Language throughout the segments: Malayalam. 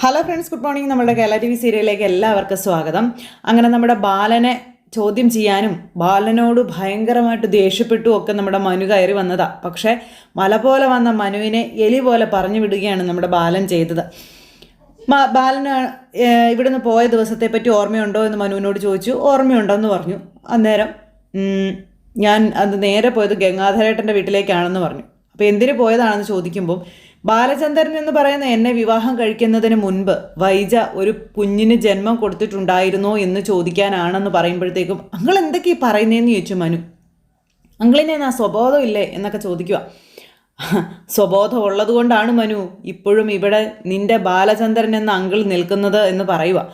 ഹലോ ഫ്രണ്ട്സ് ഗുഡ് മോർണിംഗ് നമ്മുടെ കേരള ടി വി സീരിയലിലേക്ക് എല്ലാവർക്കും സ്വാഗതം. അങ്ങനെ നമ്മുടെ ബാലനെ ചോദ്യം ചെയ്യാനും ബാലനോട് ഭയങ്കരമായിട്ട് ദേഷ്യപ്പെട്ടു ഒക്കെ നമ്മുടെ മനു കയറി വന്നതാ. പക്ഷേ മല പോലെ വന്ന മനുവിനെ എലി പോലെ പറഞ്ഞു വിടുകയാണ് നമ്മുടെ ബാലൻ ചെയ്തത്. ബാലന് ഇവിടുന്ന് പോയ ദിവസത്തെ പറ്റി ഓർമ്മയുണ്ടോ എന്ന് മനുവിനോട് ചോദിച്ചു. ഓർമ്മയുണ്ടെന്ന് പറഞ്ഞു. അന്നേരം ഞാൻ അത് നേരെ പോയത് ഗംഗാധരേട്ടന്റെ വീട്ടിലേക്കാണെന്ന് പറഞ്ഞു. അപ്പോൾ എന്തിനു പോയതാണെന്ന് ചോദിക്കുമ്പോൾ ബാലചന്ദ്രൻ എന്ന് പറയുന്ന എന്നെ വിവാഹം കഴിക്കുന്നതിന് മുൻപ് വൈജ ഒരു കുഞ്ഞിന് ജന്മം കൊടുത്തിട്ടുണ്ടായിരുന്നോ എന്ന് ചോദിക്കാനാണെന്ന് പറയുമ്പോഴത്തേക്കും അങ്ങൾ എന്തൊക്കെയാ പറയുന്നതെന്ന് ചോദിച്ചു മനു. അങ്കിളിനെ സ്വബോധം ഇല്ലേ? എന്നൊക്കെ ചോദിക്കുക സ്വബോധം ഉള്ളത് കൊണ്ടാണ് മനു ഇപ്പോഴും ഇവിടെ നിന്റെ ബാലചന്ദ്രൻ എന്ന അങ്കിൾ നിൽക്കുന്നത് എന്ന് പറയുക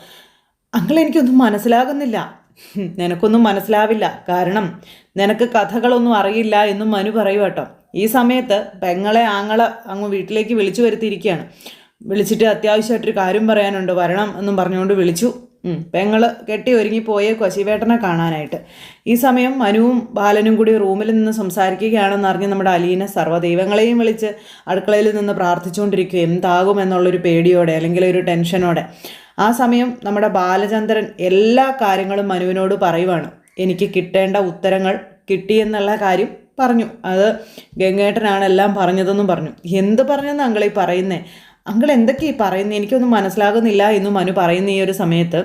അങ്കിൾ എനിക്കൊന്നും മനസ്സിലാകുന്നില്ല. നിനക്കൊന്നും മനസ്സിലാവില്ല. കാരണം നിനക്ക് കഥകളൊന്നും അറിയില്ല എന്നും മനു പറയുക കേട്ടോ. ഈ സമയത്ത് പെങ്ങളെ ആങ്ങളെ അങ്ങ് വീട്ടിലേക്ക് വിളിച്ചു വരുത്തിയിരിക്കുകയാണ്. വിളിച്ചിട്ട് അത്യാവശ്യമായിട്ടൊരു കാര്യം പറയാനുണ്ട്. വരണം എന്നും പറഞ്ഞുകൊണ്ട് വിളിച്ചു. പെങ്ങൾ കെട്ടി ഒരുങ്ങി കൊശിവേട്ടനെ ശിവേട്ടനെ കാണാനായിട്ട്. ഈ സമയം മനുവും ബാലനും കൂടി റൂമിൽ നിന്ന് സംസാരിക്കുകയാണെന്ന് അറിഞ്ഞ് നമ്മുടെ അലീന സർവദൈവങ്ങളെയും വിളിച്ച് അടുക്കളയിൽ നിന്ന് പ്രാർത്ഥിച്ചുകൊണ്ടിരിക്കുക. എന്താകും എന്നുള്ളൊരു പേടിയോടെ അല്ലെങ്കിൽ ഒരു ടെൻഷനോടെ. ആ സമയം നമ്മുടെ ബാലചന്ദ്രൻ എല്ലാ കാര്യങ്ങളും മനുവിനോട് പറയുവാണ്. എനിക്ക് കിട്ടേണ്ട ഉത്തരങ്ങൾ കിട്ടിയെന്നുള്ള കാര്യം പറഞ്ഞു. അത് ഗംഗേട്ടനാണ് എല്ലാം പറഞ്ഞതെന്നും പറഞ്ഞു. എന്ത് പറഞ്ഞെന്ന് അങ്കളീ പറയുന്നേ? അങ്കിൾ എന്തൊക്കെയാ പറയുന്നത് എനിക്കൊന്നും മനസ്സിലാകുന്നില്ല എന്നും മനു പറയുന്ന ഈ ഒരു സമയത്ത്.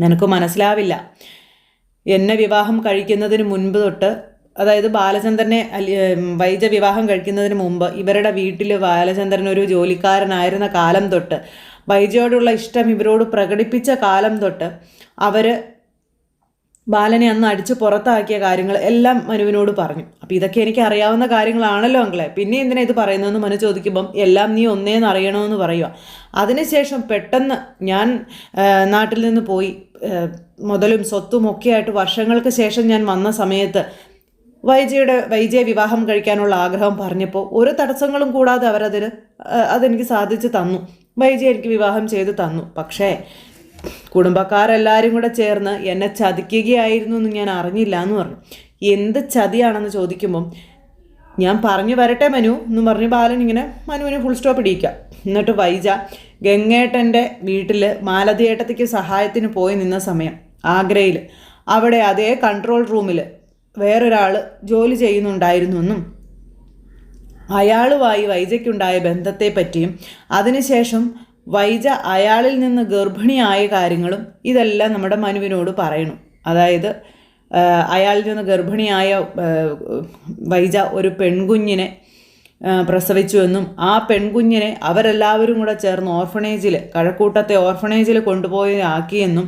നിനക്ക് മനസ്സിലാവില്ല. എന്നെ വിവാഹം കഴിക്കുന്നതിന് മുൻപ് തൊട്ട് അതായത് ബാലചന്ദ്രനെ വൈജ വിവാഹം കഴിക്കുന്നതിന് മുമ്പ് ഇവരുടെ വീട്ടിൽ ബാലചന്ദ്രൻ ഒരു ജോലിക്കാരനായിരുന്ന കാലം തൊട്ട് വൈജയോടുള്ള ഇഷ്ടം ഇവരോട് പ്രകടിപ്പിച്ച കാലം തൊട്ട് അവർ ബാലനെ അന്ന് അടിച്ച് പുറത്താക്കിയ കാര്യങ്ങൾ എല്ലാം മനുവിനോട് പറഞ്ഞു. അപ്പോൾ ഇതൊക്കെ എനിക്ക് അറിയാവുന്ന കാര്യങ്ങളാണല്ലോ അങ്കിളെ. പിന്നെ എന്തിനാ ഇത് പറയുന്നതെന്ന് മനു ചോദിക്കുമ്പം എല്ലാം നീ ഒന്നേന്ന് അറിയണമെന്ന് പറയുക അതിനുശേഷം പെട്ടെന്ന് ഞാൻ നാട്ടിൽ നിന്ന് പോയി മുതലും സ്വത്തും ഒക്കെയായിട്ട് വർഷങ്ങൾക്ക് ശേഷം ഞാൻ വന്ന സമയത്ത് വൈജയുടെ വൈജയെ വിവാഹം കഴിക്കാനുള്ള ആഗ്രഹം പറഞ്ഞപ്പോൾ ഒരു തടസ്സങ്ങളും കൂടാതെ അവരതിന് അതെനിക്ക് സാധിച്ചു തന്നു. വൈജയ എനിക്ക് വിവാഹം ചെയ്ത് തന്നു. പക്ഷേ കുടുംബക്കാരെല്ലാവരും കൂടെ ചേർന്ന് എന്നെ ചതിക്കുകയായിരുന്നു എന്ന് ഞാൻ അറിഞ്ഞില്ല എന്ന് പറഞ്ഞു. എന്ത് ചതിയാണെന്ന് ചോദിക്കുമ്പം ഞാൻ പറഞ്ഞു വരട്ടെ മനു എന്ന് പറഞ്ഞ് ബാലൻ ഇങ്ങനെ മനുവിന് ഫുൾ സ്റ്റോപ്പ് ഇടിയിക്കുക. എന്നിട്ട് വൈജ ഗംഗേട്ടന്റെ വീട്ടിൽ മാലതിയേട്ടത്തേക്ക് സഹായത്തിന് പോയി നിന്ന സമയം. ആഗ്രയിൽ അവിടെ അതേ കൺട്രോൾ റൂമിൽ വേറൊരാൾ ജോലി ചെയ്യുന്നുണ്ടായിരുന്നു എന്നും അയാളുമായി വൈജയ്ക്കുണ്ടായ ബന്ധത്തെപ്പറ്റിയും അതിനുശേഷം വൈജ അയാളിൽ നിന്ന് ഗർഭിണിയായ കാര്യങ്ങളും ഇതെല്ലാം നമ്മുടെ മനുവിനോട് പറയണം. അതായത് അയാളിൽ നിന്ന് ഗർഭിണിയായ വൈജ ഒരു പെൺകുഞ്ഞിനെ പ്രസവിച്ചു പ്രസവിച്ചുവെന്നും ആ പെൺകുഞ്ഞിനെ അവരെല്ലാവരും കൂടെ ചേർന്ന് ഓർഫണേജിൽ കഴക്കൂട്ടത്തെ ഓർഫണേജിൽ കൊണ്ടുപോയി ആക്കിയെന്നും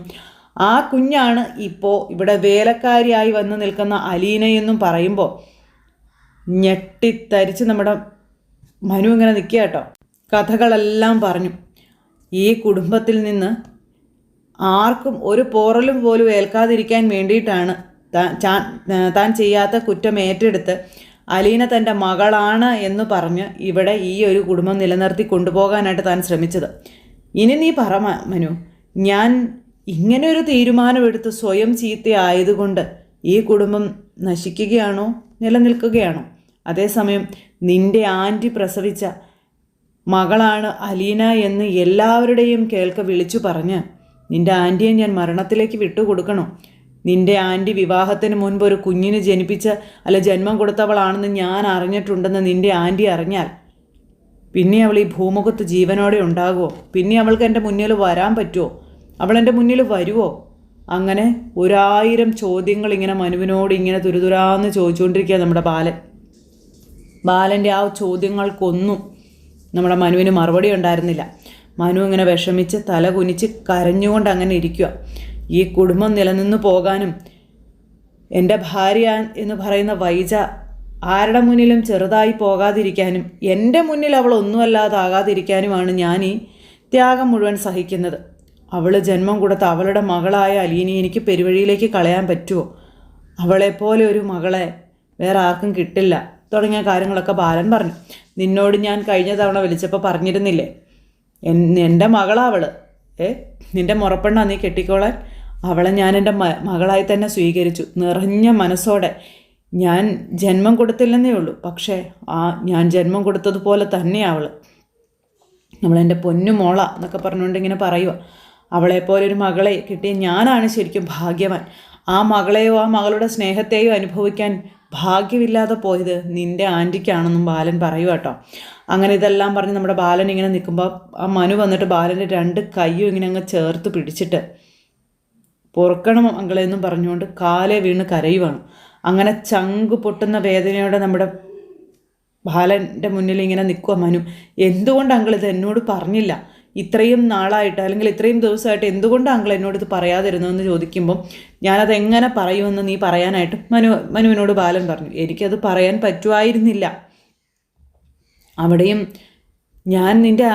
ആ കുഞ്ഞാണ് ഇപ്പോൾ ഇവിടെ വേലക്കാരിയായി വന്ന് നിൽക്കുന്ന അലീനയെന്നും പറയുമ്പോൾ ഞെട്ടിത്തരിച്ച് നമ്മുടെ മനു ഇങ്ങനെ നിൽക്കുക കേട്ടോ. കഥകളെല്ലാം പറഞ്ഞു. ഈ കുടുംബത്തിൽ നിന്ന് ആർക്കും ഒരു പോറലും പോലും ഏൽക്കാതിരിക്കാൻ വേണ്ടിയിട്ടാണ് താൻ താൻ ചെയ്യാത്ത കുറ്റം ഏറ്റെടുത്ത് അലീന തന്റെ മകളാണ് എന്ന് പറഞ്ഞ് ഇവിടെ ഈ ഒരു കുടുംബം നിലനിർത്തി കൊണ്ടുപോകാനായിട്ട് താൻ ശ്രമിച്ചത്. ഇനി നീ പറ മനു. ഞാൻ ഇങ്ങനെ ഒരു തീരുമാനമെടുത്ത് സ്വയം ചീത്തയായതുകൊണ്ട് ഈ കുടുംബം നശിക്കുകയാണോ? നിലനിൽക്കുകയാണോ? അതേസമയം നിന്റെ ആന്റി പ്രസവിച്ച മകളാണ് അലീന എന്ന് എല്ലാവരുടെയും കേൾക്ക വിളിച്ചു പറഞ്ഞ് നിന്റെ ആന്റിയെ ഞാൻ മരണത്തിലേക്ക് വിട്ടുകൊടുക്കണോ? നിന്റെ ആന്റി വിവാഹത്തിന് മുൻപ് ഒരു കുഞ്ഞിന് ജനിപ്പിച്ച അല്ല ജന്മം കൊടുത്തവളാണെന്ന് ഞാൻ അറിഞ്ഞിട്ടുണ്ടെന്ന് നിന്റെ ആന്റി അറിഞ്ഞാൽ പിന്നെ അവൾ ഈ ഭൂമുഖത്ത് ജീവനോടെ ഉണ്ടാകുമോ പിന്നെ അവൾക്ക് എന്റെ മുന്നിൽ വരാൻ പറ്റുമോ അവൾ എന്റെ മുന്നിൽ വരുമോ അങ്ങനെ ഒരായിരം ചോദ്യങ്ങൾ ഇങ്ങനെ മനുവിനോട് ഇങ്ങനെ തുരുതുരാന്ന് ചോദിച്ചുകൊണ്ടിരിക്കുക നമ്മുടെ ബാലൻ. ബാലന്റെ ആ ചോദ്യങ്ങൾക്കൊന്നും നമ്മുടെ മനുവിന് മറുപടി ഉണ്ടായിരുന്നില്ല. മനു ഇങ്ങനെ വിഷമിച്ച് തല കുനിച്ച് കരഞ്ഞുകൊണ്ട് അങ്ങനെ ഇരിക്കുക ഈ കുടുംബം നിലനിന്ന് പോകാനും എന്റെ ഭാര്യ എന്ന് പറയുന്ന വൈജ ആരുടെ മുന്നിലും ചെറുതായി പോകാതിരിക്കാനും എന്റെ മുന്നിൽ അവൾ ഒന്നുമല്ലാതാകാതിരിക്കാനുമാണ് ഞാൻ ഈ ത്യാഗം മുഴുവൻ സഹിക്കുന്നത്. അവൾ ജന്മം കൊടുത്ത അവളുടെ മകളായ അലീനെ എനിക്ക് പെരുവഴിയിലേക്ക് കളയാൻ പറ്റുമോ? അവളെപ്പോലെ ഒരു മകളെ വേറെ ആർക്കും കിട്ടില്ല. തുടങ്ങിയ കാര്യങ്ങളൊക്കെ ബാലൻ പറഞ്ഞു. നിന്നോട് ഞാൻ കഴിഞ്ഞ തവണ വിളിച്ചപ്പോൾ പറഞ്ഞിരുന്നില്ലേ? എൻ എന്റെ മകളാവൾ ഏ നിന്റെ മുറപ്പെണ്ണ നീ കെട്ടിക്കോളാൻ. അവളെ ഞാൻ എന്റെ മ മകളായി തന്നെ സ്വീകരിച്ചു. നിറഞ്ഞ മനസ്സോടെ ഞാൻ ജന്മം കൊടുത്തില്ലെന്നേ ഉള്ളൂ. പക്ഷേ ആ ഞാൻ ജന്മം കൊടുത്തതുപോലെ തന്നെ അവൾ നമ്മളെന്റെ പൊന്നു മോള എന്നൊക്കെ പറഞ്ഞുകൊണ്ട് ഇങ്ങനെ പറയുക അവളെപ്പോലെ ഒരു മകളെ കിട്ടിയ ഞാനാണ് ശരിക്കും ഭാഗ്യവാൻ. ആ മകളെയോ ആ മകളുടെ സ്നേഹത്തെയോ അനുഭവിക്കാൻ ഭാഗ്യമില്ലാതെ പോയത് നിന്റെ ആന്റിക്കാണെന്നും ബാലൻ പറയുക കേട്ടോ അങ്ങനെ ഇതെല്ലാം പറഞ്ഞ് നമ്മുടെ ബാലൻ ഇങ്ങനെ നിൽക്കുമ്പോൾ ആ മനു വന്നിട്ട് ബാലന്റെ രണ്ട് കൈയും ഇങ്ങനെ അങ്ങ് ചേർത്ത് പിടിച്ചിട്ട് പൊറുക്കണം അങ്കളെ എന്നും പറഞ്ഞുകൊണ്ട് കാലെ വീണ് കരയുവാണ്. അങ്ങനെ ചങ്ക് പൊട്ടുന്ന വേദനയോടെ നമ്മുടെ ബാലന്റെ മുന്നിൽ ഇങ്ങനെ നിൽക്കുക മനു. എന്തുകൊണ്ട് അങ്കിൾ ഇത് എന്നോട് പറഞ്ഞില്ല? ഇത്രയും നാളായിട്ട് അല്ലെങ്കിൽ ഇത്രയും ദിവസമായിട്ട് എന്തുകൊണ്ട് അങ്കിൾ എന്നോട് ഇത് പറയാതിരുന്നു എന്ന് ചോദിക്കുമ്പം ഞാനത് എങ്ങനെ പറയുമെന്ന് നീ പറയാനായിട്ട് മനു മനുവിനോട് ബാലൻ പറഞ്ഞു. എനിക്കത് പറയാൻ പറ്റുമായിരുന്നില്ല. അവിടെയും ഞാൻ നിന്റെ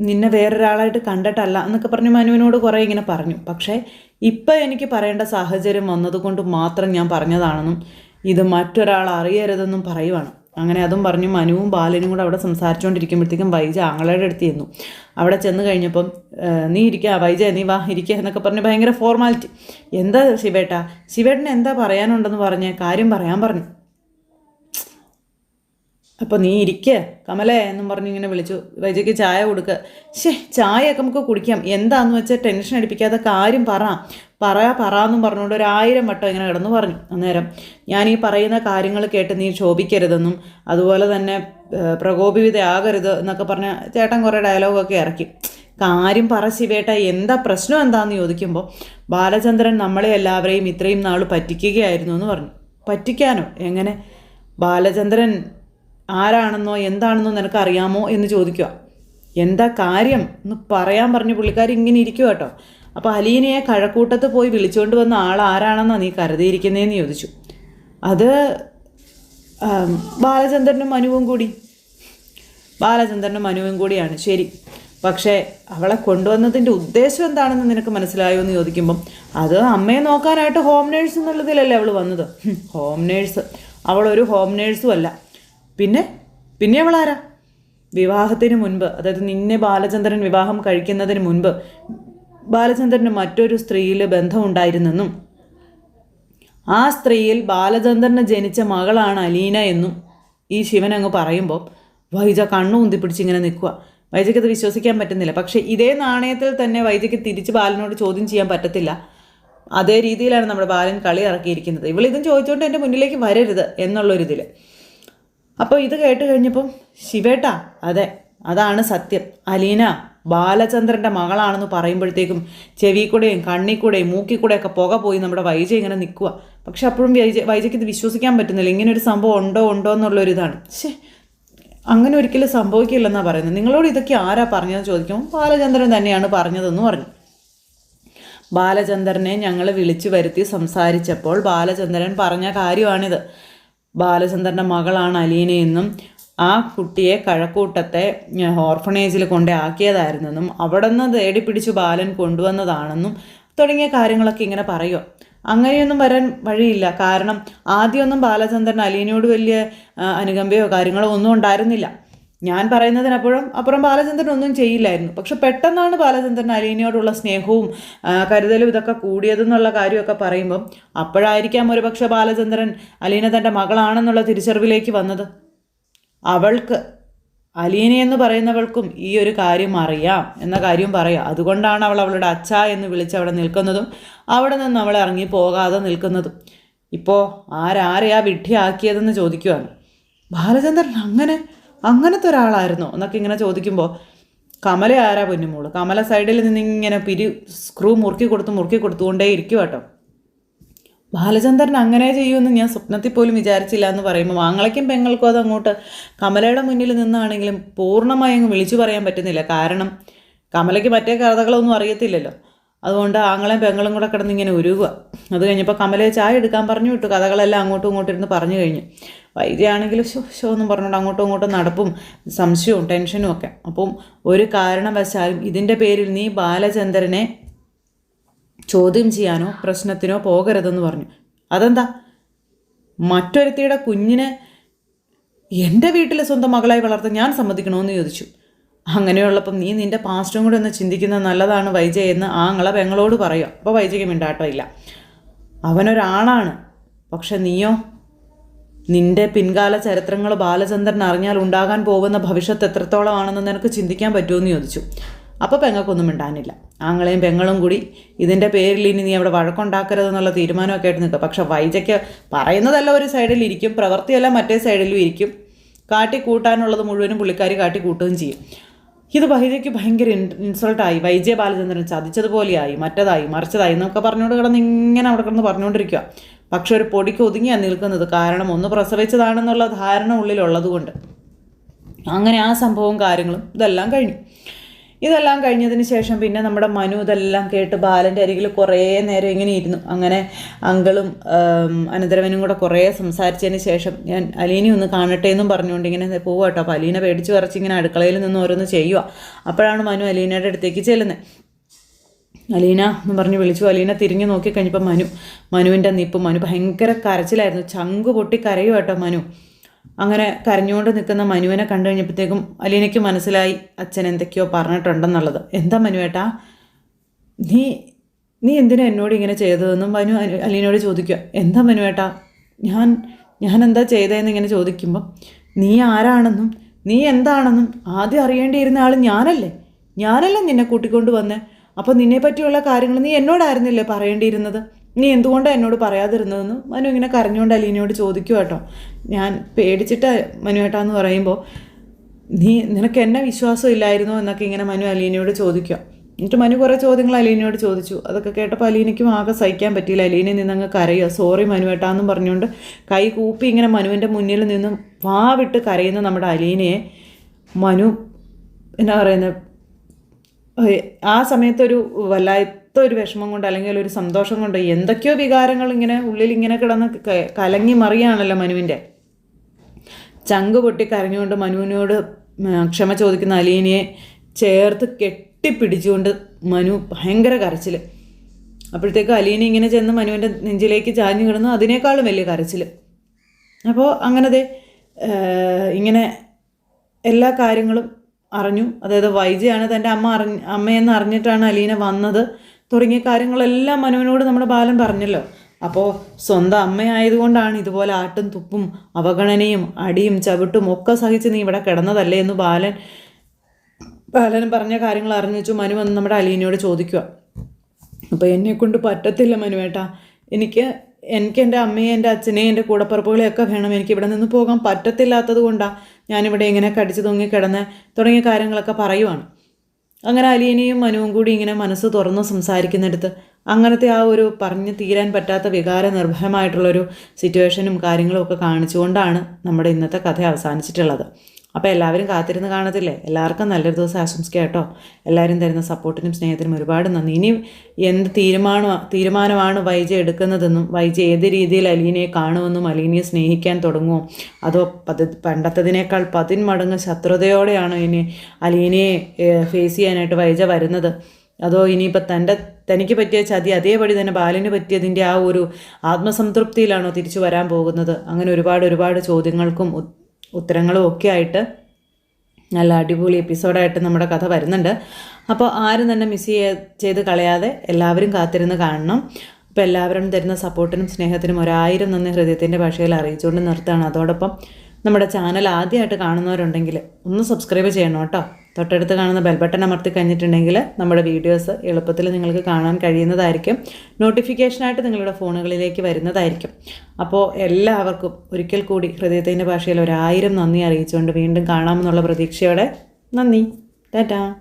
നിന്നെ വേറൊരാളായിട്ട് കണ്ടിട്ടല്ല എന്നൊക്കെ പറഞ്ഞ് മനുവിനോട് കുറേ ഇങ്ങനെ പറഞ്ഞു. പക്ഷേ ഇപ്പം എനിക്ക് പറയേണ്ട സാഹചര്യം വന്നതുകൊണ്ട് മാത്രം ഞാൻ പറഞ്ഞതാണെന്നും ഇത് മറ്റൊരാൾ അറിയരുതെന്നും പറയുവാണ്. അങ്ങനെ അതും പറഞ്ഞു മനുവും ബാലനും കൂടെ അവിടെ സംസാരിച്ചുകൊണ്ടിരിക്കുമ്പോഴത്തേക്കും വൈജ ആങ്ങളയുടെ അടുത്ത് ചെന്നു. അവിടെ ചെന്ന് കഴിഞ്ഞപ്പം നീ ഇരിക്കുക വൈജ നീ വാ ഇരിക്കുക എന്നൊക്കെ പറഞ്ഞ് ഭയങ്കര ഫോർമാലിറ്റി. എന്താ ശിവേട്ട? ശിവേട്ടന് എന്താ പറയാനുണ്ടെന്ന് പറഞ്ഞ് കാര്യം പറയാൻ പറഞ്ഞു. അപ്പോൾ നീ ഇരിക്കുക കമലേ എന്നും പറഞ്ഞ് ഇങ്ങനെ വിളിച്ചു. വൈജയ്ക്ക് ചായ കൊടുക്കുക ശേ ചായയൊക്കെ നമുക്ക് കുടിക്കാം. എന്താന്ന് വെച്ചാൽ ടെൻഷൻ അടിപ്പിക്കാതെ കാര്യം പറ. പറയാ പറയാന്നും പറഞ്ഞുകൊണ്ട് ഒരു ആയിരം വട്ടം ഇങ്ങനെ കിടന്നു പറഞ്ഞു. അന്നേരം ഞാൻ ഈ പറയുന്ന കാര്യങ്ങൾ കേട്ട് നീ ശോഭിക്കരുതെന്നും അതുപോലെ തന്നെ പ്രകോപിതയാകരുത് എന്നൊക്കെ പറഞ്ഞ ചേട്ടൻ കുറേ ഡയലോഗൊക്കെ ഇറക്കി. കാര്യം പറ ശിവേട്ട എന്താ പ്രശ്നം എന്താണെന്ന് ചോദിക്കുമ്പോൾ ബാലചന്ദ്രൻ നമ്മളെ എല്ലാവരെയും ഇത്രയും നാൾ പറ്റിക്കുകയായിരുന്നു എന്ന് പറഞ്ഞു. പറ്റിക്കാനോ? എങ്ങനെ? ബാലചന്ദ്രൻ ആരാണെന്നോ എന്താണെന്നോ നിനക്ക് അറിയാമോ എന്ന് ചോദിക്കുക എന്താ കാര്യം? എന്ന് പറയാൻ പറഞ്ഞ് പുള്ളിക്കാരി ഇങ്ങനെ ഇരിക്കുക കേട്ടോ. അപ്പോൾ അലീനയെ കഴക്കൂട്ടത്ത് പോയി വിളിച്ചുകൊണ്ട് വന്ന ആൾ ആരാണെന്നാണ് നീ കരുതിയിരിക്കുന്നതെന്ന് ചോദിച്ചു. അത് ബാലചന്ദ്രനും മനുവും കൂടി. ബാലചന്ദ്രനും മനുവും കൂടിയാണ്. ശരി. പക്ഷേ അവളെ കൊണ്ടുവന്നതിന്റെ ഉദ്ദേശം എന്താണെന്ന് നിനക്ക് മനസ്സിലായോ എന്ന് ചോദിക്കുമ്പം അത് അമ്മയെ നോക്കാനായിട്ട് ഹോം നേഴ്സ് എന്നുള്ളതിലല്ലേ അവൾ വന്നത്. Home nurse. അവളൊരു ഹോം നേഴ്സും അല്ല. പിന്നെ പിന്നെ അവളാരാ? വിവാഹത്തിന് മുൻപ് അതായത് നിന്നെ ബാലചന്ദ്രൻ വിവാഹം കഴിക്കുന്നതിന് മുൻപ് ബാലചന്ദ്രന് മറ്റൊരു സ്ത്രീയിൽ ബന്ധമുണ്ടായിരുന്നെന്നും ആ സ്ത്രീയിൽ ബാലചന്ദ്രന് ജനിച്ച മകളാണ് അലീന എന്നും ഈ ശിവൻ അങ്ങ് പറയുമ്പോൾ വൈജ കണ്ണു ഉന്തിപ്പിടിച്ച് ഇങ്ങനെ നിൽക്കുക വൈജയ്ക്ക് അത് വിശ്വസിക്കാൻ പറ്റുന്നില്ല. പക്ഷേ ഇതേ നാണയത്തിൽ തന്നെ വൈജയ്ക്ക് തിരിച്ച് ബാലനോട് ചോദ്യം ചെയ്യാൻ പറ്റത്തില്ല. അതേ രീതിയിലാണ് നമ്മുടെ ബാലൻ കളി ഇറക്കിയിരിക്കുന്നത്. ഇവളിതും ചോദിച്ചുകൊണ്ട് എന്റെ മുന്നിലേക്ക് വരരുത് എന്നുള്ളൊരിതിൽ അപ്പോൾ ഇത് കേട്ട് കഴിഞ്ഞപ്പം ശിവേട്ടാ അതെ അതാണ് സത്യം. അലീന ബാലചന്ദ്രന്റെ മകളാണെന്ന് പറയുമ്പോഴത്തേക്കും ചെവി കൂടെയും കണ്ണി കൂടെയും മൂക്കി കൂടെയൊക്കെ പുക പോയി നമ്മുടെ വൈജ ഇങ്ങനെ നിൽക്കുക പക്ഷെ അപ്പോഴും വൈജ വൈജയ്ക്ക് ഇത് വിശ്വസിക്കാൻ പറ്റുന്നില്ല. ഇങ്ങനെ ഒരു സംഭവം ഉണ്ടോ ഉണ്ടോ എന്നുള്ളൊരിതാണ് ശേ അങ്ങനെ ഒരിക്കലും സംഭവിക്കില്ലെന്നാണ് പറയുന്നത്. നിങ്ങളോട് ഇതൊക്കെ ആരാ പറഞ്ഞതെന്ന് ചോദിക്കുമ്പോൾ ബാലചന്ദ്രൻ തന്നെയാണ് പറഞ്ഞതെന്ന് പറഞ്ഞു. ബാലചന്ദ്രനെ ഞങ്ങൾ വിളിച്ചു വരുത്തി സംസാരിച്ചപ്പോൾ ബാലചന്ദ്രൻ പറഞ്ഞ കാര്യമാണിത്. ബാലചന്ദ്രന്റെ മകളാണ് അലീനയെന്നും ആ കുട്ടിയെ കഴക്കൂട്ടത്തെ ഓർഫണേജിൽ കൊണ്ടേ ആക്കിയതായിരുന്നെന്നും അവിടെ നിന്ന് തേടി പിടിച്ച് ബാലൻ കൊണ്ടുവന്നതാണെന്നും തുടങ്ങിയ കാര്യങ്ങളൊക്കെ ഇങ്ങനെ പറയുക. അങ്ങനെയൊന്നും വരാൻ വഴിയില്ല. കാരണം ആദ്യമൊന്നും ബാലചന്ദ്രൻ അലീനയോട് വലിയ അനുകമ്പയോ കാര്യങ്ങളോ ഒന്നും ഉണ്ടായിരുന്നില്ല. ഞാൻ പറയുന്നതിനപ്പുറം അപ്പുറം ബാലചന്ദ്രൻ ഒന്നും ചെയ്യില്ലായിരുന്നു. പക്ഷെ പെട്ടെന്നാണ് ബാലചന്ദ്രൻ അലീനയോടുള്ള സ്നേഹവും കരുതലും ഇതൊക്കെ കൂടിയതെന്നുള്ള കാര്യമൊക്കെ പറയുമ്പം അപ്പോഴായിരിക്കാം ഒരുപക്ഷെ ബാലചന്ദ്രൻ അലീന തന്റെ മകളാണെന്നുള്ള തിരിച്ചറിവിലേക്ക് വന്നത്. അവൾക്ക് അലീന എന്ന് പറയുന്നവൾക്കും ഈ ഒരു കാര്യം അറിയാം എന്ന കാര്യം പറയാം. അതുകൊണ്ടാണ് അവൾ അവളുടെ അച്ഛ എന്ന് വിളിച്ച് അവിടെ നിൽക്കുന്നതും അവിടെ നിന്ന് അവൾ ഇറങ്ങി പോകാതെ നിൽക്കുന്നതും. ഇപ്പോൾ ആരാരെയാ വിഡ്ഢിയാക്കിയതെന്ന് ചോദിക്കുവാണ്. ബാലചന്ദ്രൻ അങ്ങനെ അങ്ങനത്തെ ഒരാളായിരുന്നോ എന്നൊക്കെ ഇങ്ങനെ ചോദിക്കുമ്പോൾ കമല ആരാ പൊന്നുമോൾ? കമല സൈഡിൽ നിന്ന് ഇങ്ങനെ പിരി സ്ക്രൂ മുറുക്കി കൊടുത്ത് മുറുക്കി കൊടുത്തുകൊണ്ടേ ഇരിക്കും കേട്ടോ ബാലചന്ദ്രൻ അങ്ങനെ ചെയ്യുമെന്ന് ഞാൻ സ്വപ്നത്തിൽ പോലും വിചാരിച്ചില്ല എന്ന് പറയുമ്പോൾ ആങ്ങളയ്ക്കും പെങ്ങൾക്കും അത് അങ്ങോട്ട് കമലയുടെ മുന്നിൽ നിന്നാണെങ്കിലും പൂർണമായി അങ്ങ് വിളിച്ചു പറയാൻ പറ്റുന്നില്ല. കാരണം കമലയ്ക്ക് മറ്റേ കഥകളൊന്നും അറിയത്തില്ലല്ലോ. അതുകൊണ്ട് ആങ്ങളെയും പെങ്ങളും കൂടെ കിടന്ന് ഇങ്ങനെ ഉരുകുക അത് കഴിഞ്ഞപ്പോൾ കമലയെ ചായ എടുക്കാൻ പറഞ്ഞു വിട്ടു. കഥകളെല്ലാം അങ്ങോട്ടും ഇങ്ങോട്ടും ഇരുന്ന് പറഞ്ഞു കഴിഞ്ഞു. വൈദ്യാണെങ്കിൽ ഷോ ഷോ എന്നും പറഞ്ഞുകൊണ്ട് അങ്ങോട്ടും ഇങ്ങോട്ടും നടപ്പും സംശയവും ടെൻഷനും ഒക്കെ. അപ്പം ഒരു കാരണവശാലും ഇതിന്റെ പേരിൽ നീ ബാലചന്ദ്രനെ ചോദ്യം ചെയ്യാനോ പ്രശ്നത്തിനോ പോകരുതെന്ന് പറഞ്ഞു. അതെന്താ? മറ്റൊരുത്തിയുടെ കുഞ്ഞിനെ എന്റെ വീട്ടിലെ സ്വന്തം മകളായി വളർത്താൻ ഞാൻ സമ്മതിക്കണമെന്ന് ചോദിച്ചു. അങ്ങനെയുള്ളപ്പം നീ നിന്റെ പാസ്റ്റും കൂടെ ഒന്ന് ചിന്തിക്കുന്നത് നല്ലതാണ് വൈജയ് എന്ന് ആങ്ങളെ പെങ്ങളോട് പറയുക അപ്പോൾ വൈജയ്ക്ക് മിണ്ടാട്ടമില്ല അവനൊരാണാണ് പക്ഷെ നീയോ? നിന്റെ പിൻകാല ചരിത്രങ്ങൾ ബാലചന്ദ്രൻ അറിഞ്ഞാൽ ഉണ്ടാകാൻ പോകുന്ന ഭവിഷ്യത്ത് എത്രത്തോളമാണെന്ന് നിനക്ക് ചിന്തിക്കാൻ പറ്റുമെന്ന് ചോദിച്ചു. അപ്പോൾ പെങ്ങൾക്കൊന്നും മിണ്ടാനില്ല. ആങ്ങളെയും പെങ്ങളും കൂടി ഇതിന്റെ പേരിൽ ഇനി നീ അവിടെ വഴക്കുണ്ടാക്കരുതെന്നുള്ള തീരുമാനമൊക്കെ ആയിട്ട് നിൽക്കുക. പക്ഷേ വൈജയ്ക്ക് പറയുന്നതെല്ലാം ഒരു സൈഡിലിരിക്കും പ്രവൃത്തിയെല്ലാം മറ്റേ സൈഡിലും ഇരിക്കും. കാട്ടി കൂട്ടാനുള്ളത് മുഴുവനും പുള്ളിക്കാരി കാട്ടി കൂട്ടുകയും ചെയ്യും. ഇത് വൈജയ്ക്ക് ഭയങ്കര ഇൻസൾട്ടായി വൈജയ ബാലചന്ദ്രൻ ചതിച്ചതുപോലെയായി മറ്റതായി മറിച്ചതായി എന്നൊക്കെ പറഞ്ഞുകൊണ്ട് കിടന്ന് ഇങ്ങനെ അവിടെ കിടന്ന് പറഞ്ഞുകൊണ്ടിരിക്കുക പക്ഷെ ഒരു പൊടിക്ക് ഒതുങ്ങിയാണ് നിൽക്കുന്നത് കാരണം ഒന്ന് പ്രസവിച്ചതാണെന്നുള്ള ധാരണ ഉള്ളിലുള്ളത് കൊണ്ട് അങ്ങനെ ആ സംഭവവും കാര്യങ്ങളും ഇതെല്ലാം കഴിഞ്ഞു. ഇതെല്ലാം കഴിഞ്ഞതിന് ശേഷം പിന്നെ നമ്മുടെ മനു ഇതെല്ലാം കേട്ട് ബാലന്റെ അരികിൽ കുറേ നേരം ഇങ്ങനെ ഇരുന്നു. അങ്ങനെ അങ്കിളും അനന്തരവനും കൂടെ കുറേ സംസാരിച്ചതിന് ശേഷം ഞാൻ അലീനെ ഒന്ന് കാണട്ടെ എന്നും പറഞ്ഞുകൊണ്ട് ഇങ്ങനെ പോവുക കേട്ടോ. അപ്പോൾ അലീനെ പേടിച്ച് പറിച്ച് ഇങ്ങനെ അടുക്കളയിൽ നിന്ന് ഓരോന്ന് ചെയ്യുക. അപ്പോഴാണ് മനു അലീനയുടെ അടുത്തേക്ക് ചെല്ലുന്നത് അലീന എന്ന് പറഞ്ഞ് വിളിച്ചു. അലീന തിരിഞ്ഞു നോക്കി കഴിഞ്ഞപ്പോൾ മനു മനുവിന്റെ നിപ്പ് മനു ഭയങ്കര കരച്ചിലായിരുന്നു. ചങ്ക് പൊട്ടി കരയുക കേട്ടോ മനു. അങ്ങനെ കരഞ്ഞുകൊണ്ട് നിൽക്കുന്ന മനുവിനെ കണ്ടു കഴിഞ്ഞപ്പോഴത്തേക്കും അലീനയ്ക്ക് മനസ്സിലായി അച്ഛൻ എന്തൊക്കെയോ പറഞ്ഞിട്ടുണ്ടെന്നുള്ളത്. എന്താ മനുവേട്ടാ നീ നീ എന്തിനാ എന്നോട് ഇങ്ങനെ ചെയ്തതെന്നും മനു അലീനയോട് ചോദിക്കുക. എന്താ മനുവേട്ടാ ഞാൻ ഞാൻ എന്താ ചെയ്തതെന്ന് ഇങ്ങനെ ചോദിക്കുമ്പം നീ ആരാണെന്നും നീ എന്താണെന്നും ആദ്യം അറിയേണ്ടിയിരുന്ന ആൾ ഞാനല്ലേ. ഞാനല്ലേ നിന്നെ കൂട്ടിക്കൊണ്ട് വന്നേ. അപ്പോൾ നിന്നെ പറ്റിയുള്ള കാര്യങ്ങൾ നീ എന്നോടായിരുന്നില്ലേ പറയേണ്ടിയിരുന്നത്? നീ എന്തുകൊണ്ടാണ് എന്നോട് പറയാതിരുന്നതെന്ന് മനു ഇങ്ങനെ കരഞ്ഞുകൊണ്ട് അലീനയോട് ചോദിക്കുക കേട്ടോ. ഞാൻ പേടിച്ചിട്ട് മനു ഏട്ടാന്ന് പറയുമ്പോൾ നീ നിനക്ക് എന്നെ വിശ്വാസം ഇല്ലായിരുന്നോ? എന്നൊക്കെ ഇങ്ങനെ മനു അലീനയോട് ചോദിക്കുക എന്നിട്ട് മനു കുറേ ചോദ്യങ്ങൾ അലീനയോട് ചോദിച്ചു. അതൊക്കെ കേട്ടപ്പോൾ അലീനയ്ക്കും ആകെ സഹിക്കാൻ പറ്റിയില്ല. അലീനയിൽ നിന്നങ്ങ് കരയുക സോറി മനു ഏട്ടാന്നും പറഞ്ഞുകൊണ്ട് കൈ കൂപ്പി ഇങ്ങനെ മനുവിന്റെ മുന്നിൽ നിന്നും വാ വിട്ട് കരയുന്ന നമ്മുടെ അലീനയെ മനു എന്നാ പറയുന്നത് ആ സമയത്തൊരു വല്ലാത്ത ഒരു വിഷമം കൊണ്ട് അല്ലെങ്കിൽ ഒരു സന്തോഷം കൊണ്ട് എന്തൊക്കെയോ വികാരങ്ങൾ ഇങ്ങനെ ഉള്ളിൽ ഇങ്ങനെ കിടന്ന് കലങ്ങി മറിയാണല്ലോ മനുവിന്റെ. ചങ്ക് പൊട്ടി കരഞ്ഞുകൊണ്ട് മനുവിനോട് ക്ഷമ ചോദിക്കുന്ന അലീനയെ ചേർത്ത് കെട്ടിപ്പിടിച്ചുകൊണ്ട് മനു ഭയങ്കര കരച്ചിൽ അപ്പോഴത്തേക്ക് അലീന ഇങ്ങനെ ചെന്ന് മനുവിന്റെ നെഞ്ചിലേക്ക് ചാഞ്ഞു കിടന്നു. അതിനേക്കാളും വലിയ കരച്ചിൽ അപ്പോൾ അങ്ങനത്തെ ഇങ്ങനെ എല്ലാ കാര്യങ്ങളും അറിഞ്ഞു. അതായത് വൈജയാണ് തന്റെ അമ്മ അറിഞ്ഞ് അമ്മയെന്ന് അറിഞ്ഞിട്ടാണ് അലീന വന്നത്. തുടങ്ങിയ കാര്യങ്ങളെല്ലാം മനുവിനോട് നമ്മുടെ ബാലൻ പറഞ്ഞല്ലോ. അപ്പോൾ സ്വന്തം അമ്മയായതുകൊണ്ടാണ് ഇതുപോലെ ആട്ടും തുപ്പും അവഗണനയും അടിയും ചവിട്ടും ഒക്കെ സഹിച്ച് നീ ഇവിടെ കിടന്നതല്ലേ എന്ന് ബാലൻ ബാലൻ പറഞ്ഞ കാര്യങ്ങൾ അറിഞ്ഞു വെച്ചു. മനു വന്ന് നമ്മുടെ അലീനയോട് ചോദിക്കുക അപ്പോൾ എന്നെക്കൊണ്ട് പറ്റത്തില്ല മനുവേട്ടാ എനിക്ക് എനിക്ക് എന്റെ അമ്മയെ എന്റെ അച്ഛനെ എന്റെ കൂടപ്പുറപ്പുകളെയൊക്കെ വേണം. എനിക്ക് ഇവിടെ നിന്ന് പോകാൻ പറ്റത്തില്ലാത്തത് കൊണ്ടാണ് ഞാനിവിടെ ഇങ്ങനെ കടിച്ചു തൂങ്ങി കിടന്ന് തുടങ്ങിയ കാര്യങ്ങളൊക്കെ പറയുവാണ്. അങ്ങനെ അലീനയും മനുവും കൂടി ഇങ്ങനെ മനസ്സ് തുറന്ന് സംസാരിക്കുന്നിടത്ത് അങ്ങനത്തെ ആ ഒരു പറഞ്ഞു തീരാൻ പറ്റാത്ത വികാര നിർഭരമായിട്ടുള്ളൊരു സിറ്റുവേഷനും കാര്യങ്ങളും ഒക്കെ കാണിച്ചുകൊണ്ടാണ് നമ്മുടെ ഇന്നത്തെ കഥ അവസാനിച്ചിട്ടുള്ളത്. അപ്പോൾ എല്ലാവരും കാത്തിരുന്ന് കാണത്തില്ലേ? എല്ലാവർക്കും നല്ലൊരു ദിവസം ആശംസിക്കാം കേട്ടോ. എല്ലാവരും തരുന്ന സപ്പോർട്ടിനും സ്നേഹത്തിനും ഒരുപാട് നന്ദി. ഇനി എന്ത് തീരുമാനം തീരുമാനമാണ് വൈജ എടുക്കുന്നതെന്നും വൈജ ഏത് രീതിയിൽ അലീനയെ കാണുമെന്നും അലീനയെ സ്നേഹിക്കാൻ തുടങ്ങുമോ? അതോ പതി പണ്ടത്തതിനേക്കാൾ പതിന്മടങ്ങ് ശത്രുതയോടെയാണ് ഇനി അലീനയെ ഫേസ് ചെയ്യാനായിട്ട് വൈജ വരുന്നത്? അതോ ഇനിയിപ്പോൾ തന്റെ തനിക്ക് പറ്റിയ ചതി അതേപടി തന്നെ ബാലിന് പറ്റിയതിന്റെ ആ ഒരു ആത്മസംതൃപ്തിയിലാണോ തിരിച്ചു വരാൻ പോകുന്നത്? അങ്ങനെ ഒരുപാട് ഒരുപാട് ചോദ്യങ്ങൾക്കും ഉത്തരങ്ങളും ഒക്കെ ആയിട്ട് നല്ല അടിപൊളി എപ്പിസോഡായിട്ട് നമ്മുടെ കഥ വരുന്നുണ്ട്. അപ്പോൾ ആരും തന്നെ മിസ് ചെയ്ത് കളയാതെ എല്ലാവരും കാത്തിരുന്ന് കാണണം. അപ്പോൾ എല്ലാവരും തരുന്ന സപ്പോർട്ടിനും സ്നേഹത്തിനും ഒരായിരം നന്ദി ഹൃദയത്തിന്റെ ഭാഷയിൽ അറിയിച്ചുകൊണ്ട് നിർത്താണ് അതോടൊപ്പം നമ്മുടെ ചാനൽ ആദ്യമായിട്ട് കാണുന്നവരുണ്ടെങ്കിൽ ഒന്ന് സബ്സ്ക്രൈബ് ചെയ്യണം കേട്ടോ. തൊട്ടടുത്ത് കാണുന്ന ബെൽ ബട്ടൺ അമർത്തി കഴിഞ്ഞിട്ടുണ്ടെങ്കിൽ നമ്മുടെ വീഡിയോസ് എളുപ്പത്തിൽ നിങ്ങൾക്ക് കാണാൻ കഴിയുന്നതായിരിക്കും. നോട്ടിഫിക്കേഷനായിട്ട് നിങ്ങളുടെ ഫോണുകളിലേക്ക് വരുന്നതായിരിക്കും. അപ്പോൾ എല്ലാവർക്കും ഒരിക്കൽ കൂടി ഹൃദയത്തിന്റെ ഭാഷയിൽ ഒരായിരം നന്ദി അറിയിച്ചുകൊണ്ട് വീണ്ടും കാണാമെന്നുള്ള പ്രതീക്ഷയോടെ നന്ദി. ടാറ്റാ.